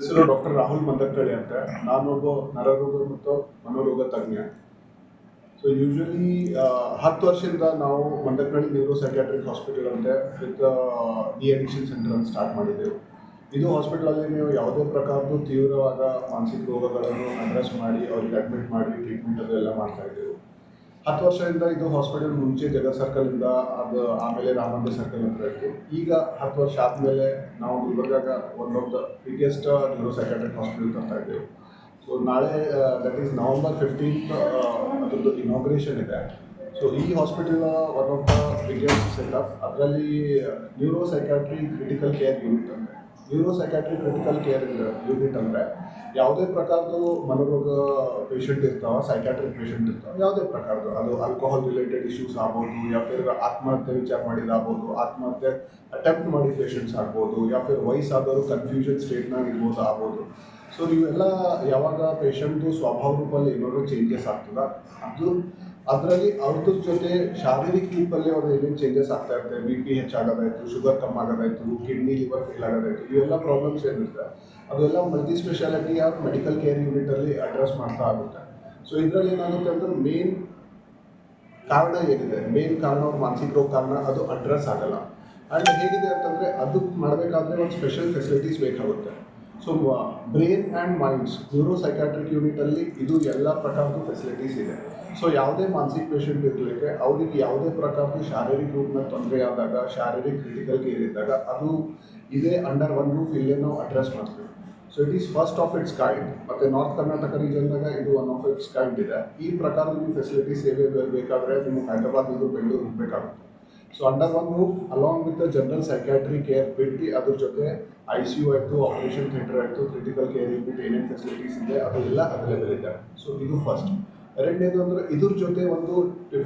ಹೆಸರು ಡಾಕ್ಟರ್ ರಾಹುಲ್ ಮಂದಕ್ಕಳಿ ಅಂತ. ನಾನೊಬ್ಬ ನರರೋಗ ಮತ್ತು ಮನೋರೋಗ ತಜ್ಞ. ಸೊ ಯೂಶಲಿ ಹತ್ತು ವರ್ಷದಿಂದ ನಾವು ಮಂದಕ್ಕಳಿ ನ್ಯೂರೋ ಸೈಕ್ಯಾಟ್ರಿಕ್ ಹಾಸ್ಪಿಟಲ್ ಅಂತ with the addiction centre start ಮಾಡಿದ್ದೆವು. ಇದು ಹಾಸ್ಪಿಟಲಲ್ಲಿ ನೀವು ಯಾವುದೇ ಪ್ರಕಾರದ ತೀವ್ರವಾದ ಮಾನಸಿಕ ರೋಗಗಳನ್ನು ಅಡ್ರೆಸ್ ಮಾಡಿ, ಅವ್ರಿಗೆ ಅಡ್ಮಿಟ್ ಮಾಡಿ ಟ್ರೀಟ್ಮೆಂಟ್ ಅದೆಲ್ಲ ಮಾಡ್ತಾ ಇದ್ದೆವು. ಹತ್ತು ವರ್ಷದಿಂದ ಇದು ಹಾಸ್ಪಿಟಲ್ ಮುಂಚೆ ಜಗತ್ ಸರ್ಕಲಿಂದ ಅದು ಆಮೇಲೆ ರಾಮಂದಿರ್ ಸರ್ಕಲ್ ಅಂತ ಇತ್ತು. ಈಗ ಹತ್ತು ವರ್ಷ ಆದಮೇಲೆ ನಾವು ಗುಲ್ಬರ್ಗಾಗ one of the biggest neuro psychiatric hospital ತರ್ತಾ ಇದ್ದೇವೆ. ಸೊ ನಾಳೆ ದಟ್ ಈಸ್ ನವಂಬರ್ ಫಿಫ್ಟೀನ್ತ್ ಅದೊಂದು ಇನಾಗ್ರೇಷನ್ ಇದೆ. ಸೊ ಈ hospital one of the biggest setup ಅದರಲ್ಲಿ neuro psychiatry critical care unit ಅಂದರೆ neuro psychiatry critical care unit ಅಂದರೆ ಯಾವುದೇ ಪ್ರಕಾರದ್ದು ಮನೋರೋಗ ಪೇಷಂಟ್ ಇರ್ತಾವೆ ಸೈಕಾಟ್ರಿಕ್ ಪೇಷಂಟ್ ಇರ್ತಾವ, ಯಾವುದೇ ಪ್ರಕಾರದ್ದು. ಅದು ಆಲ್ಕೋಹಾಲ್ ರಿಲೇಟೆಡ್ ಇಶ್ಯೂಸ್ ಆಗ್ಬೋದು, ಯಾ ಫಿರ್ ಆತ್ಮಹತ್ಯೆ ವಿಚಾರ ಮಾಡಿದಾಗ್ಬೋದು ಆತ್ಮಹತ್ಯೆ ಅಟೆಂಪ್ಟ್ ಮಾಡಿದ ಪೇಷಂಟ್ಸ್ ಆಗ್ಬೋದು, ಯಾ ಫಿರ್ ವಯಸ್ಸಾದವರು ಕನ್ಫ್ಯೂಷನ್ ಸ್ಟೇಟ್ನಾಗ ಇರ್ಬೋದು ಆಗ್ಬೋದು. ಸೊ ನೀವೆಲ್ಲ ಯಾವಾಗ ಪೇಷಂಟು ಸ್ವಭಾವ ರೂಪಲ್ಲಿ ಏನಾದ್ರು ಚೇಂಜಸ್ ಆಗ್ತದ, ಅದು ಅದರಲ್ಲಿ ಅವ್ರದ್ದು ಜೊತೆ ಶಾರೀರಿಕ ಕ್ಲಿಪ್ಪಲ್ಲಿ ಅವ್ರು ಏನೇನು ಚೇಂಜಸ್ ಆಗ್ತಾ ಇರುತ್ತೆ? ಬಿ ಪಿ ಹೆಚ್ಚಾಗೋದಾಯ್ತು ಶುಗರ್ ಕಮ್ಮಿ ಆಗೋದಾಯ್ತು ಕಿಡ್ನಿ ಲಿವರ್ ಫೇಲ್ ಆಗೋದಾಯ್ತು, ಇವೆಲ್ಲ ಪ್ರಾಬ್ಲಮ್ಸ್ ಏನಿರುತ್ತೆ? ಅದೆಲ್ಲ multi speciality of medical care ಯೂನಿಟಲ್ಲಿ address ಮಾಡ್ತಾ ಆಗುತ್ತೆ. ಸೊ ಇದರಲ್ಲಿ ಏನಾಗುತ್ತೆ ಅಂದ್ರೆ ಮೇನ್ ಕಾರಣ ಏನಿದೆ? ಮೇನ್ ಕಾರಣ ಅವ್ರ ಮಾನಸಿಕ ರೋಗ ಕಾರಣ ಅದು ಅಡ್ರೆಸ್ ಆಗಲ್ಲ. ಆ್ಯಂಡ್ ಹೇಗಿದೆ ಅಂತಂದರೆ ಅದು ಮಾಡಬೇಕಾದ್ರೆ ಒಂದು ಸ್ಪೆಷಲ್ ಫೆಸಿಲಿಟೀಸ್ ಬೇಕಾಗುತ್ತೆ. So Brain and Minds neuro psychiatric ಯೂನಿಟಲ್ಲಿ ಇದು ಎಲ್ಲ ಪ್ರಕಾರದ ಫೆಸಿಲಿಟೀಸ್ ಇದೆ. ಸೊ ಯಾವುದೇ ಮಾನಸಿಕ ಪೇಷಂಟ್ ಇರಲಿಕ್ಕೆ ಅವರಿಗೆ ಯಾವುದೇ ಪ್ರಕಾರದ ಶಾರೀರಿಕ ರೂಪದ ತೊಂದರೆ ಆದಾಗ, ಶಾರೀರಿಕ ಕ್ರಿಟಿಕಲ್ ಕೇರ್ ಇದ್ದಾಗ ಅದು ಇದೇ ಅಂಡರ್ ಒನ್ ರೂಫ್ ಇಲ್ಲೇ ನಾವು ಅಡ್ರೆಸ್ ಮಾಡ್ತೀವಿ so it is first of its kind ಮತ್ತು ನಾರ್ತ್ ಕರ್ನಾಟಕ ರೀಜನ್ದಾಗ ಇದು ಒನ್ ಆಫ್ ಇಟ್ಸ್ ಕೈಂಡ್ ಇದೆ. ಈ ಪ್ರಕಾರ ನೀವು ಫೆಸಿಲಿಟಿ ಸೇವೆ ಬೇಕಾದರೆ ನಿಮಗೆ ಹೈದರಾಬಾದ್ ಇದು ಬೆಂಗಳೂರು ಹೋಗಬೇಕಾಗುತ್ತೆ so under one roof along with the general psychiatry care ಬಿಟ್ಟು ಅದ್ರ ಜೊತೆ ಐ ಸಿ ಯು ಆಯಿತು ಆಪರೇಷನ್ ಥಿಯೇಟರ್ ಆಯಿತು ಕ್ರಿಟಿಕಲ್ ಕೇರ್ ಇರ್ಬಿಟ್ಟು ಏನೇನು ಫೆಸಿಲಿಟೀಸ್ ಇದೆ, ಅದೆಲ್ಲ ಅವೈಲೇಬಲ್ ಇದೆ ಸೊ ಇದು ಫಸ್ಟ್ ಎರಡನೇದು ಅಂದರೆ ಇದ್ರ ಜೊತೆ ಒಂದು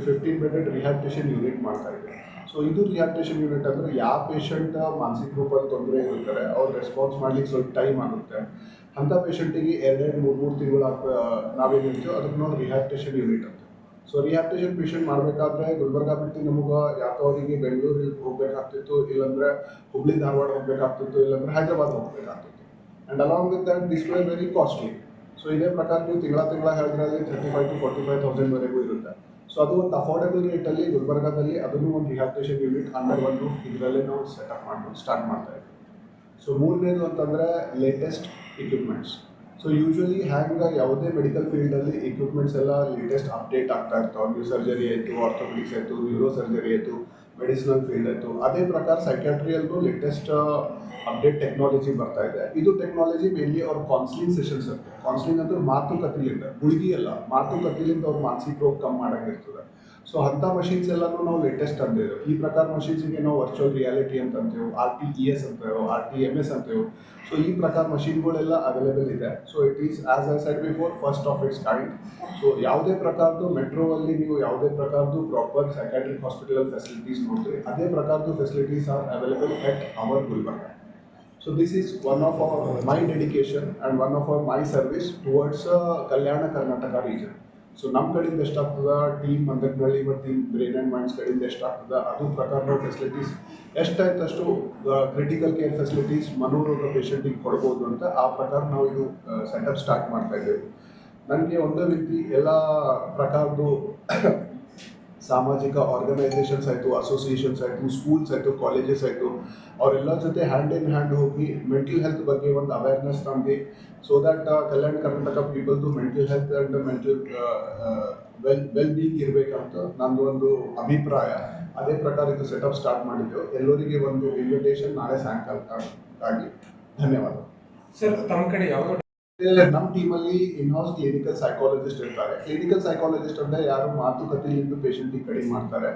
ಫಿಫ್ಟೀನ್ ಬೆಡೆಡ್ ರಿಹ್ಯಾಬಿಟೇಷನ್ ಯೂನಿಟ್ ಮಾಡ್ತಾ ಇದೆ ಸೊ ಇದು ರಿಹ್ಯಾಬಿಟೇಷನ್ ಯೂನಿಟ್ ಅಂದರೆ ಯಾವ ಪೇಷಂಟ್ ಮಾನಸಿಕ ರೂಪದಲ್ಲಿ ತೊಂದರೆ ಇರ್ತಾರೆ ಅವ್ರು ರೆಸ್ಪಾನ್ಸ್ ಮಾಡ್ಲಿಕ್ಕೆ ಸ್ವಲ್ಪ ಟೈಮ್ ಆಗುತ್ತೆ. ಅಂಥ ಪೇಷಂಟಿಗೆ ಎರಡೆರಡು ಮೂರು ಮೂರು ತಿಂಗಳು ನಾವೇನು ಹೇಳ್ತೀವೋ ಅದಕ್ಕೆ ನಾವು ರಿಹ್ಯಾಬಿಟೇಷನ್ ಯೂನಿಟ್ ಅಂತ. ಸೊ ರಿಹ್ಯಾಬಿಟೇಷನ್ ಪೇಷಂಟ್ ಮಾಡಬೇಕಾದ್ರೆ ಗುಲ್ಬರ್ಗ ಬಿಟ್ಟು ನಮಗೆ ಯಾಕೋ ಅವರಿಗೆ ಬೆಂಗಳೂರಿಗೆ ಹೋಗಬೇಕಾಗ್ತಿತ್ತು, ಇಲ್ಲಾಂದರೆ ಹುಬ್ಳಿ ಧಾರವಾಡ ಹೋಗಬೇಕಾಗ್ತಿತ್ತು, ಇಲ್ಲಾಂದ್ರೆ Hyderabad ಹೋಗಬೇಕಾಗ್ತಿತ್ತು. And along with that this very costly so ಇದೇ ಪ್ರಕಾರ ನೀವು ತಿಂಗಳ ತಿಂಗಳ ಹೇಳಿದ್ರಲ್ಲಿ thirty five to forty five ತೌಸಂಡ್ವರೆಗೂ ಇರುತ್ತೆ. ಸೊ ಅದು ಒಂದು ಅಫೋರ್ಡಬಲ್ ರೇಟಲ್ಲಿ ಗುಲ್ಬರ್ಗಾದಲ್ಲಿ ಅದನ್ನು ಒಂದು rehabilitation unit under one roof ಇದರಲ್ಲೇ ನಾವು ಸೆಟಪ್ ಮಾಡ್ಬೋದು ಸ್ಟಾರ್ಟ್ ಮಾಡ್ತಾ ಇದ್ದೀವಿ. ಸೊ ಮೂರನೇದು ಅಂತಂದರೆ ಲೇಟೆಸ್ಟ್ ಇಕ್ವಿಪ್ಮೆಂಟ್ಸ್ ಸೊ ಯೂಶ್ವಲಿ ಹ್ಯಾಂಗ ಯಾವುದೇ ಮೆಡಿಕಲ್ ಫೀಲ್ಡಲ್ಲಿ ಇಕ್ವಿಪ್ಮೆಂಟ್ಸ್ ಎಲ್ಲ ಲೇಟೆಸ್ಟ್ ಅಪ್ಡೇಟ್ ಆಗ್ತಾ ಇರ್ತಾವೆ. ಸರ್ಜರಿ ಆಯಿತು ಆರ್ಥೋಪೆಡಿಕ್ಸ್ ಆಯಿತು ನ್ಯೂರೋ ಸರ್ಜರಿ ಆಯಿತು. ಮೆಡಿಸಿನಲ್ ಫೀಲ್ಡ್ ಆಯಿತು. ಅದೇ ಪ್ರಕಾರ ಸೈಕ್ಯಾಟ್ರಿಯಲ್ಲೂ ಲೇಟೆಸ್ಟ್ ಅಪ್ಡೇಟ್ ಟೆಕ್ನಾಲಜಿ ಬರ್ತಾ ಇದೆ. ಇದು ಟೆಕ್ನಾಲಜಿ ಮೇನ್ಲಿ ಅವ್ರ ಕೌನ್ಸಿಲಿಂಗ್ ಸೆಷನ್ಸ್ ಇರುತ್ತೆ. ಕೌನ್ಸಿಲಿಂಗ್ ಅಂದ್ರೆ ಮಾತುಕತೆಲಿಂದ ಗುಳಿಗೆ ಅಲ್ಲ ಮಾತುಕತೆಲಿಂದ ಅವ್ರ ಮಾನಸಿಕ ರೋಗ ಕಮ್ಮಿ ಮಾಡಂಗಿರ್ತದೆ. ಸೊ ಅಂಥ ಮಷೀನ್ಸ್ ಎಲ್ಲನೂ ನಾವು ಲೇಟೆಸ್ಟ್ ಅಂದೇವೆ ಈ ಪ್ರಕಾರ ಮಷೀನ್ಸಿಗೆ ನಾವು ವರ್ಚುವಲ್ ರಿಯಾಲಿಟಿ ಅಂತ ಅಂತೇವೆ ಆರ್ ಟಿ ಇ ಎಸ್ ಅಂತೇವೆ ಆರ್ ಟಿ ಎಂ ಎಸ್ ಅಂತೇವೆ. ಸೊ ಈ ಪ್ರಕಾರ ಮಷೀನ್ಗಳೆಲ್ಲ ಅವೈಲೇಬಲ್ ಇದೆ. So it is as I said before first of its kind so ಯಾವುದೇ ಪ್ರಕಾರದ್ದು ಮೆಟ್ರೋವಲ್ಲಿ ನೀವು ಯಾವುದೇ ಪ್ರಕಾರದ್ದು ಪ್ರಾಪರ್ ಸೈಕಾಟ್ರಿಕ್ ಹಾಸ್ಪಿಟಲ್ ಫೆಸಿಲಿಟೀಸ್ ನೋಡ್ತೀರಿ ಅದೇ ಪ್ರಕಾರದ್ದು facilities are available at our Gulbarga so this is one of our my dedication and one of our my service towards Kalyana Karnataka region so ನಮ್ಮ ಕಡೆಯಿಂದ ಎಷ್ಟಾಗ್ತದ? ಟೀಮ್ ಮಂದಕ್ನಳ್ಳಿ ಮತ್ತು ಟೀಮ್ ಬ್ರೈನ್ ಆ್ಯಂಡ್ ಮೈಂಡ್ಸ್ ಕಡೆಯಿಂದ ಎಷ್ಟಾಗ್ತದೆ? ಅದು ಪ್ರಕಾರ ನಾವು ಫೆಸಿಲಿಟೀಸ್ ಎಷ್ಟಾಯ್ತು ಅಷ್ಟು ಕ್ರಿಟಿಕಲ್ ಕೇರ್ ಫೆಸಿಲಿಟೀಸ್ ಮನೋರೋಗ ಪೇಷಂಟಿಗೆ ಕೊಡ್ಬೋದು ಅಂತ ಆ ಪ್ರಕಾರ ನಾವು ಇದು ಸೆಟಪ್ ಸ್ಟಾರ್ಟ್ ಮಾಡ್ತಾ ಇದ್ದೇವೆ. ನನಗೆ ಒಂದೇ ರೀತಿ ಎಲ್ಲ ಪ್ರಕಾರದ್ದು ಸಾಮಾಜಿಕ ಆರ್ಗನೈಸೇಷನ್ಸ್ ಆಯಿತು ಅಸೋಸಿಯೇಷನ್ಸ್ ಆಯಿತು ಸ್ಕೂಲ್ಸ್ ಆಯಿತು ಕಾಲೇಜಸ್ ಆಯಿತು, ಅವರೆಲ್ಲ ಜೊತೆ ಹ್ಯಾಂಡ್ ಇನ್ ಹ್ಯಾಂಡ್ ಹೋಗಿ ಮೆಂಟಲ್ ಹೆಲ್ತ್ ಬಗ್ಗೆ ಒಂದು ಅವೇರ್ನೆಸ್ ತಂದು so that Kalyana Karnataka ಪೀಪಲ್ದು mental health and mental well well being ಇರಬೇಕಂತ ನಂದು ಒಂದು ಅಭಿಪ್ರಾಯ. ಅದೇ ಪ್ರಕಾರ ಇದು ಸೆಟಪ್ ಸ್ಟಾರ್ಟ್ ಮಾಡಿದ್ದೆವು ಎಲ್ಲರಿಗೆ ಒಂದು ಇನ್ವಿಟೇಷನ್ ನಾಳೆ ಸಾಯಂಕಾಲಕ್ಕಾಗಿ ಧನ್ಯವಾದ. ಸರ್, ತಮ್ಮ ಕಡೆ ಯಾವ ನಮ್ಮ ಟೀಮಲ್ಲಿ ಇನ್ಹೌಸ್ ಕ್ಲಿನಿಕಲ್ ಸೈಕಾಲಜಿಸ್ಟ್ ಇರ್ತಾರೆ. ಕ್ಲಿನಿಕಲ್ ಸೈಕಾಲಜಿಸ್ಟ್ ಅಂದ್ರೆ ಯಾರು ಮಾತುಕತೆಯಿಂದ ಪೇಷಂಟಿಗೆ ಕಡಿಮೆ ಮಾಡ್ತಾರೆ.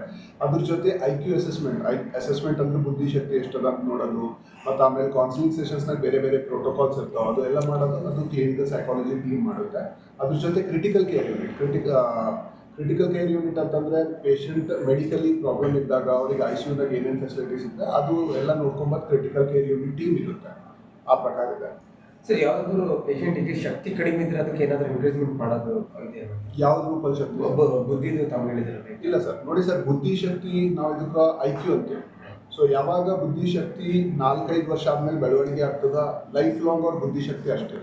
ಅದ್ರ ಜೊತೆ I Q assessment I assessment ಅಂದ್ರೆ ಬುದ್ಧಿಶಕ್ತಿ ಎಷ್ಟದ ಅಂತ ನೋಡೋದು, ಮತ್ತು ಆಮೇಲೆ ಕೌನ್ಸಿಲಿಂಗ್ ಸೆಷನ್ಸ್ನಾಗ ಬೇರೆ ಬೇರೆ ಪ್ರೋಟೋಕಾಲ್ಸ್ ಇರ್ತಾವೆ. ಅದು ಎಲ್ಲ ಮಾಡೋದು ಅದು ಕ್ಲಿನಿಕಲ್ ಸೈಕಾಲಜಿ ಟೀಮ್ ಮಾಡುತ್ತೆ. ಅದ್ರ ಜೊತೆ critical care unit critic critical care unit ಅಂತಂದರೆ ಪೇಷಂಟ್ ಮೆಡಿಕಲಿ ಪ್ರಾಬ್ಲಮ್ ಇದ್ದಾಗ ಅವ್ರಿಗೆ ಐ ಸಿ ಯುದಾಗ ಏನೇನು ಫೆಸಿಲಿಟೀಸ್ ಇದೆ ಅದು ಎಲ್ಲ ನೋಡ್ಕೊಂಬತ್ತು ಕ್ರಿಟಿಕಲ್ ಕೇರ್ ಯೂನಿಟ್ ಟೀಮ್ ಇರುತ್ತೆ. ಆ ಪ್ರಕಾರ ಇದೆ. ಸರ್ ಯಾವ್ದಾದ್ರು ಪೇಷಂಟಿಗೆ ಶಕ್ತಿ ಕಡಿಮೆ ಇದ್ರೆ ಅದಕ್ಕೆ ಏನಾದರೂ ಎನ್ಕರೇಜ್ಮೆಂಟ್ ಮಾಡೋದು ಇದೆಯಾ? ಯಾವ್ದು ರೂಪಲ್ಲಿ ಶಕ್ತಿ? ಒಬ್ಬ ಬುದ್ಧಿದು ತಾವು ಹೇಳಿದ್ರಲ್ಲ ಇಲ್ಲ ಸರ್ ನೋಡಿ ಸರ್ ಬುದ್ಧಿಶಕ್ತಿ ನಾವು ಇದಕ್ಕೆ ಐ ಕ್ಯೂ ಅಂತೀವಿ. ಸೊ ಯಾವಾಗ ಬುದ್ಧಿಶಕ್ತಿ ನಾಲ್ಕೈದು ವರ್ಷ ಆದ್ಮೇಲೆ ಬೆಳವಣಿಗೆ ಆಗ್ತದ ಲೈಫ್ ಲಾಂಗ್ ಅವ್ರ ಬುದ್ಧಿಶಕ್ತಿ ಅಷ್ಟೇ.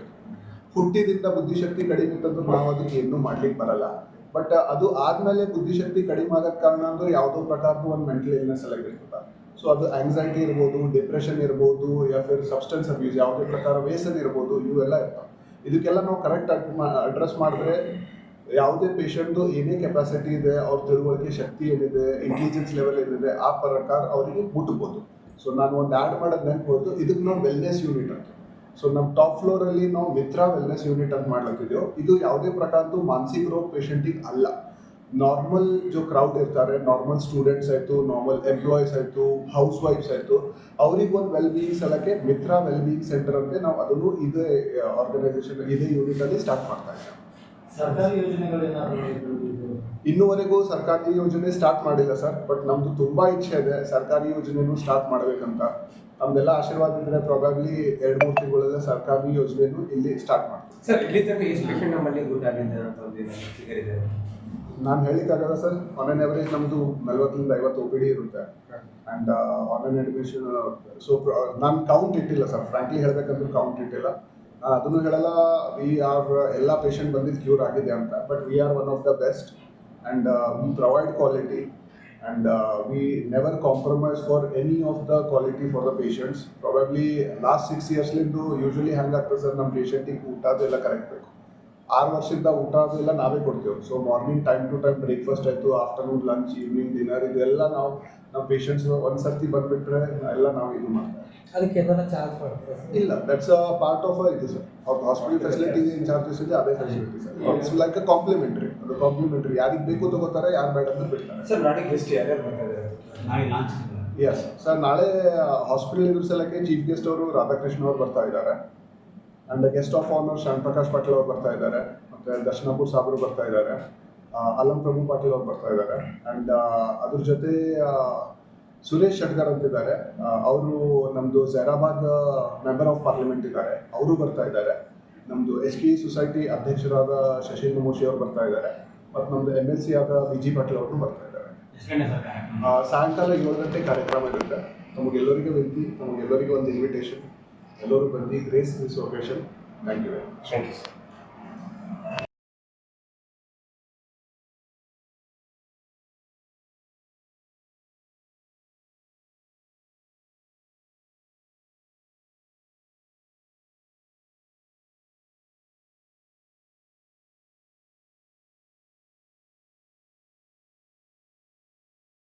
ಹುಟ್ಟಿದಿಂದ ಬುದ್ಧಿಶಕ್ತಿ ಕಡಿಮೆ ಇತ್ತಂದ್ರೆ ನಾವು ಅದಕ್ಕೆ ಏನೂ ಮಾಡ್ಲಿಕ್ಕೆ ಬರಲ್ಲ. ಬಟ್ ಅದು ಆದ್ಮೇಲೆ ಬುದ್ಧಿಶಕ್ತಿ ಕಡಿಮೆ ಆಗದ ಕಾರಣ ಅಂದ್ರೆ ಯಾವುದೋ ಪ್ರಕಾರದ ಒಂದು ಮೆಂಟಲ್ ಇಲ್ನೆಸ್ ಎಲ್ಲ ಇರ್ತದೆ. ಸೊ ಅದು ಆಂಗ್ಸೈಟಿ ಇರ್ಬೋದು ಡಿಪ್ರೆಷನ್ ಇರ್ಬೋದು ಯಾ ಸಬ್ಸ್ಟೆನ್ಸ್ ಅಬ್ಯೂಸ್ ಯಾವುದೇ ಪ್ರಕಾರ ವೇಸನ್ ಇರ್ಬೋದು, ಇವೆಲ್ಲ ಇರ್ತಾವೆ. ಇದಕ್ಕೆಲ್ಲ ನಾವು ಕರೆಕ್ಟ್ ಅಡ್ರೆಸ್ ಮಾಡಿದ್ರೆ ಯಾವುದೇ ಪೇಷಂಟು ಏನೇ ಕೆಪಾಸಿಟಿ ಇದೆ, ಅವ್ರ ತಿಳುವಳಿಕೆ ಶಕ್ತಿ ಏನಿದೆ ಇಂಟೆಲಿಜೆನ್ಸ್ ಲೆವೆಲ್ ಏನಿದೆ, ಆ ಪ್ರಕಾರ ಅವರಿಗೆ ಮುಟ್ಬೋದು. ಸೊ ನಾನು ಒಂದು ಆ್ಯಡ್ ಮಾಡೋದು ನೆನಪು ಇದಕ್ಕೆ ನಾವು ವೆಲ್ನೆಸ್ ಯೂನಿಟ್ ಅಂತ. ಸೊ ನಮ್ಮ ಟಾಪ್ ಫ್ಲೋರಲ್ಲಿ ನಾವು ಮಿತ್ರ ವೆಲ್ನೆಸ್ ಯೂನಿಟ್ ಅಂತ ಮಾಡ್ಲತ್ತಿದ್ದೇವೆ ಇದು ಯಾವುದೇ ಪ್ರಕಾರದ್ದು ಮಾನಸಿಕ ರೋಗ ಪೇಷಂಟಿಗೆ ಅಲ್ಲ. ನಾರ್ಮಲ್ ಜೋ ಕ್ರೌಡ್ ಇರ್ತಾರೆ ನಾರ್ಮಲ್ ಸ್ಟೂಡೆಂಟ್ಸ್ ಆಯಿತು ನಾರ್ಮಲ್ ಎಂಪ್ಲಾಯೀಸ್ ಆಯಿತು ಹೌಸ್ ವೈಫ್ಸ್ ಆಯಿತು ಅವ್ರಿಗೆ ಒಂದು ವೆಲ್ ಬೀಯಿಂಗ್ ಸಲಕ್ಕೆ ಮಿತ್ರ ವೆಲ್ ಬೀಯಿಂಗ್ ಸೆಂಟರ್ ಅಂತ ನಾವು ಅದನ್ನು ಇದೇ ಆರ್ಗನೈಸೇಷನ್ ಇದೇ ಯೂನಿಟಲ್ಲಿ ಸ್ಟಾರ್ಟ್ ಮಾಡ್ತಾ ಇದ್ದೀವಿ. ಸರ್ಕಾರಿ ಇನ್ನುವರೆಗೂ ಸರ್ಕಾರಿ ಯೋಜನೆ ಸ್ಟಾರ್ಟ್ ಮಾಡಿಲ್ಲ ಸರ್ ಬಟ್ ನಮ್ದು ತುಂಬಾ ಇಚ್ಛೆ ಇದೆ ಸರ್ಕಾರಿ ಯೋಜನೆನೂ ಸ್ಟಾರ್ಟ್ ಮಾಡಬೇಕಂತ. ನಮ್ದೆಲ್ಲ ಆಶೀರ್ವಾದ ಇದ್ರೆ ಪ್ರಾಬಬ್ಲಿ ಎರಡು ಮೂರು ತಿಂಗಳಲ್ಲೇ ಸರ್ಕಾರಿ ಯೋಜನೆನೂ ಇಲ್ಲಿ ಸ್ಟಾರ್ಟ್ ಮಾಡ್ತೀವಿ. ಸರ್ ಇಲ್ಲಿ ತನಕ ಎಷ್ಟು ಪೇಷಂಟ್ ನಮ್ಮಲ್ಲಿ ಅಂತ ಫಿಗರ್ ಇದೆ? ನಾನು ಹೇಳಿಕ್ಕಾಗಲ್ಲ ಸರ್ ಆನ್ ಅನ್ ಎವರೇಜ್ ನಮ್ಮದು ನಲ್ವತ್ತರಿಂದ ಐವತ್ತು ಒ ಪಿ ಡಿ ಇರುತ್ತೆ. And on an admission so ನಾನು ಕೌಂಟ್ ಇಟ್ಟಿಲ್ಲ ಸರ್. ಫ್ರಾಂಕ್ಲಿ ಹೇಳಬೇಕಂದ್ರೆ ಕೌಂಟ್ ಇಟ್ಟಿಲ್ಲ. ನಾನು ಅದನ್ನು ಹೇಳಲ್ಲ ವಿ ಆರ್ ಎಲ್ಲ ಪೇಷಂಟ್ ಬಂದಿದ್ದು ಕ್ಯೂರ್ ಆಗಿದೆ ಅಂತ. But we are one of the best and we provide quality and we never compromise for any of the quality for the patients probably last six ಇಯರ್ಸ್ಲಿಂದು usually ಹೆಂಗಾಗ್ತದೆ sir ನಮ್ಮ ಪೇಷಂಟಿಗೆ ಊಟ ಅದೆಲ್ಲ correct ಬೇಕು. ಆರು ವರ್ಷದಿಂದ ಊಟ ಎಲ್ಲ ನಾವೇ ಕೊಡ್ತೇವೆ. So morning time to time breakfast ಆಯಿತು ಆಫ್ಟರ್ನೂನ್ ಲಂಚ್ ಈವ್ನಿಂಗ್ ಡಿನ್ನರ್ ಇದೆಲ್ಲ ನಾವು ನಮ್ಮ ಪೇಷಂಟ್ಸ್ ಒಂದು ಸರ್ತಿ ಬಂದುಬಿಟ್ರೆ ಎಲ್ಲ ನಾವು ಇದು ಮಾಡ್ತೇವೆ. ಅದಕ್ಕೆ ಏನಾರ ಚಾರ್ಜ್ ಮಾಡ್ತಾರೆ ಇಲ್ಲ ದಟ್ಸ್ ಅ ಪಾರ್ಟ್ ಆಫ್ ಇದು ಸರ್ ಅವ್ರ ಹಾಸ್ಪಿಟಲ್ ಫೆಸಿಲಿಟೀಸ್ ಏನು ಚಾರ್ಜಸ್ ಇದೆ ಅದೇ facility sir it's like a complimentary ಅದು ಕಾಂಪ್ಲಿಮೆಂಟ್ರಿ ಯಾರಿಗೆ ಬೇಕು ತಗೋತಾರೆ ಯಾರು ಬೇಡ ಅಂತ ಬಿಡ್ತಾರೆ. ಸರ್ ನಾಳೆ ಗೆಸ್ಟ್ ಯಾರ್ಯಾರು ಬರ್ತಾ ಇದ್ದಾರೆ ನಾಳೆ ಲಾಂಚ್ ಎಸ್ ಸರ್ ನಾಳೆ ಹಾಸ್ಪಿಟಲ್ ಇರೋ ಸಲಕ್ಕೆ ಚೀಫ್ ಗೆಸ್ಟ್ ಅವರು ರಾಧಾಕೃಷ್ಣ ಅವರು ಬರ್ತಾ ಇದ್ದಾರೆ. And guest of honour Shyam Prakash Patil ಅವರು ಬರ್ತಾ ಇದ್ದಾರೆ. ಮತ್ತೆ ದರ್ಶನಪುರ್ ಸಾಬ್ರು ಬರ್ತಾ ಇದ್ದಾರೆ. ಅಲಂ ಪ್ರಭು ಪಾಟೀಲ್ ಅವರು ಬರ್ತಾ ಇದ್ದಾರೆ. ಅಂಡ್ ಅದ್ರ ಜೊತೆ ಸುರೇಶ್ ಶೆಟ್ಗರ್ ಅಂತಿದ್ದಾರೆ. ಅವರು ನಮ್ಮದು ಜೈರಾಬಾದ್ ಮೆಂಬರ್ ಆಫ್ ಪಾರ್ಲಿಮೆಂಟ್ ಇದ್ದಾರೆ. ಅವರು ಬರ್ತಾ ಇದ್ದಾರೆ. ನಮ್ಮದು ಎಸ್ ಕೆ ಸೊಸೈಟಿ ಅಧ್ಯಕ್ಷರಾದ ಶಶೀಂದ್ರ ಮೋಶಿ ಅವರು ಬರ್ತಾ ಇದ್ದಾರೆ. ಮತ್ತು ನಮ್ಮದು ಎಂ ಎಲ್ ಸಿ ಆದ ಬಿ ಜಿ ಪಾಟೀಲ್ ಅವರು ಬರ್ತಾ ಇದ್ದಾರೆ. ಸಾಯಂಕಾಲ ಏಳು ಗಂಟೆ ಕಾರ್ಯಕ್ರಮ ಇರುತ್ತೆ. ತಮಗೆಲ್ಲರಿಗೂ ವಿನಂತಿ ತಮಗೆಲ್ಲರಿಗೂ ಒಂದು ಇನ್ವಿಟೇಷನ್ ಎಲ್ಲರೂ ಬಂದು grace this occasion thank you very much thank you sir